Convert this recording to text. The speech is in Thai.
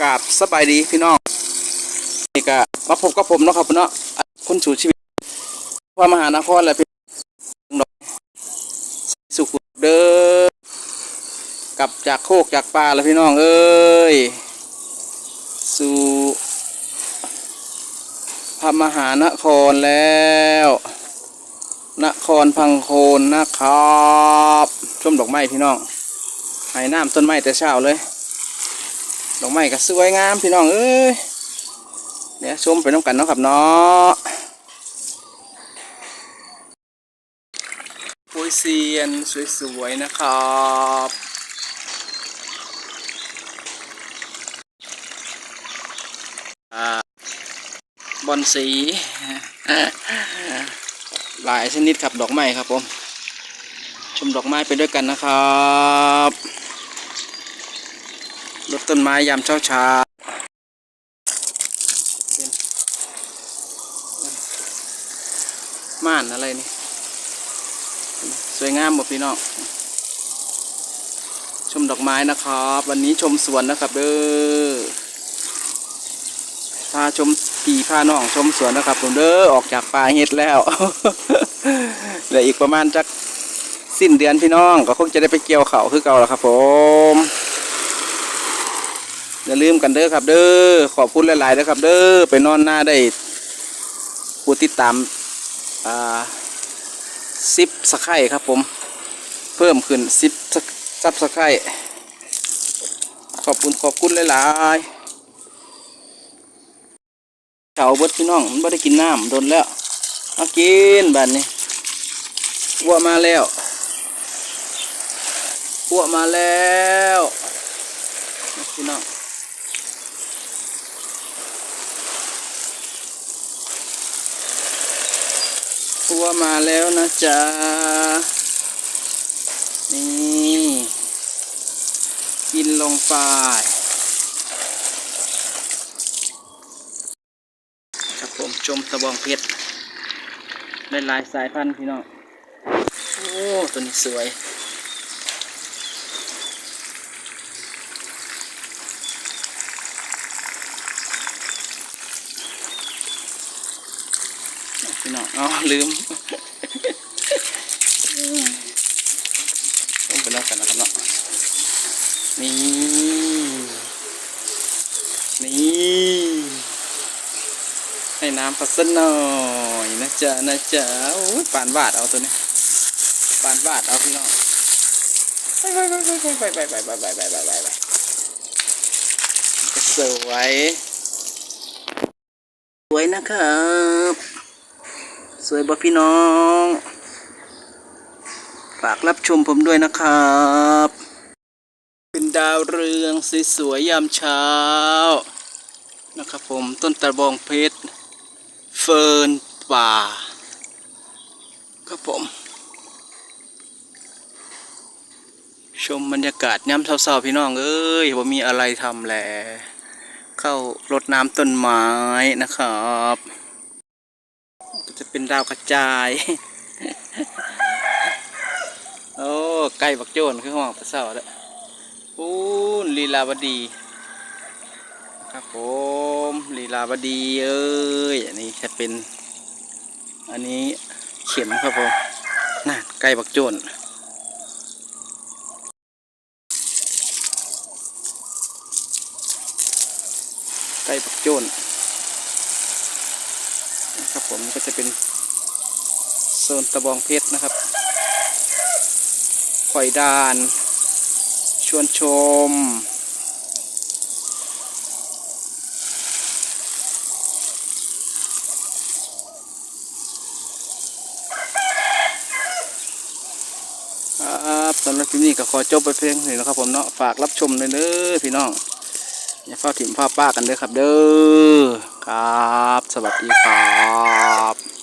กาบสบายดีพี่น้องนี่ก็มาพบกับผมเนาะครับเนาะคุณสู่ชีวิตพระมหานครแหละพี่น้องสุขเด้อกลับจากโคกจากป่าแล้วพี่น้องเอ้ยสู่พระมหานครแล้ว นครพังโคนนะครับชมดอกไม้พี่น้องให้น้ำต้นไม้แต่เช้าเลย ดอกไม้ก็สวยงามพี่น้องเอ้ยเดี๋ยวชมไปน้ำกันเนาะครับเนาะปุยเซียนสวยๆนะครับบอนสี หลายชนิดครับดอกไม้ครับผม ชมดอกไม้ไปด้วยกันนะครับ รดต้นไม้ยามเช้าเช้าเป็นม่านอะไรนี่ สวยงามหมดพี่น้อง ชมดอกไม้นะครับ วันนี้ชมสวนนะครับเด้อพาชมปีพาน้องชมสวนนะครับ ผมเด้อออกจากป่าเฮ็ดแล้วเหลืออีกประมาณจักสิ้นเดือนพี่น้องก็คงจะได้ไปเกี่ยวเขาคือเก่าแล้วครับผม ลืมกันเด้อครับ เด้อขอบคุณหลายๆเด้อครับ เด้อไปนอนหน้าได้ผู้ติดตามอ่าซิปสไครครับผม เพิ่มขึ้นซิปซับสไครขอบคุณขอบคุณหลายๆเฉาเบิดพี่น้องมันไม่ได้กินน้ำโดนแล้วมากินบัดนี้อ้วมาแล้วอ้วมาแล้วพี่น้อง อ้วมาแล้วนะจ๊ะ นี่ กินลงไปครับผมชมตะบองเพชรได้หลายสายพันธุ์พี่น้อง โอ้ ตัวนี้สวย พี่น้องอ๋อลืมลงไปแล้วกันนะครับเนาะนี่นี่ให้น้ำพัสหน่อยนะจ๊ะนะจ๊ะโอ้ยปานวาดเอาตัวนี้ปานวาดเอาพี่น้องไปไปไปไปไปไปไปไปไปไปไปไปก็สวยสวยนะครับ สวยบ่พี่น้อง ฝากรับชมผมด้วยนะครับ เป็นดาวเรืองสวยๆยามเช้า นะครับผมต้นตะบองเพชร เฟิร์นป่า ครับผม ชมบรรยากาศย้ำเศร้าๆพี่น้อง เอ้ยว่ามีอะไรทำแหละเข้ารดน้ำต้นไม้นะครับ เป็นดาวกระจาย โอ้ไก่บักโจนคือห้องประเสาแล้วอู้ลีลาวดี ครับผมลีลาวดีเอ้ยอันนี้จะเป็น อันนี้เข็มครับผมน่าไก่บักโจนไก่บักโจน นะครับ ผมก็จะเป็นโซนตะบองเพชรนะครับข่อยดาน ชวนชม ครับสำหรับคลิปนี้ก็ขอจบไปเพียงเท่านี้นะครับผมเนาะฝากรับชมเลยเด้อพี่น้องอย่าเฝ้าถิ่มผ้าป้ากันเด้อครับเด้อ ครับ สวัสดีครับ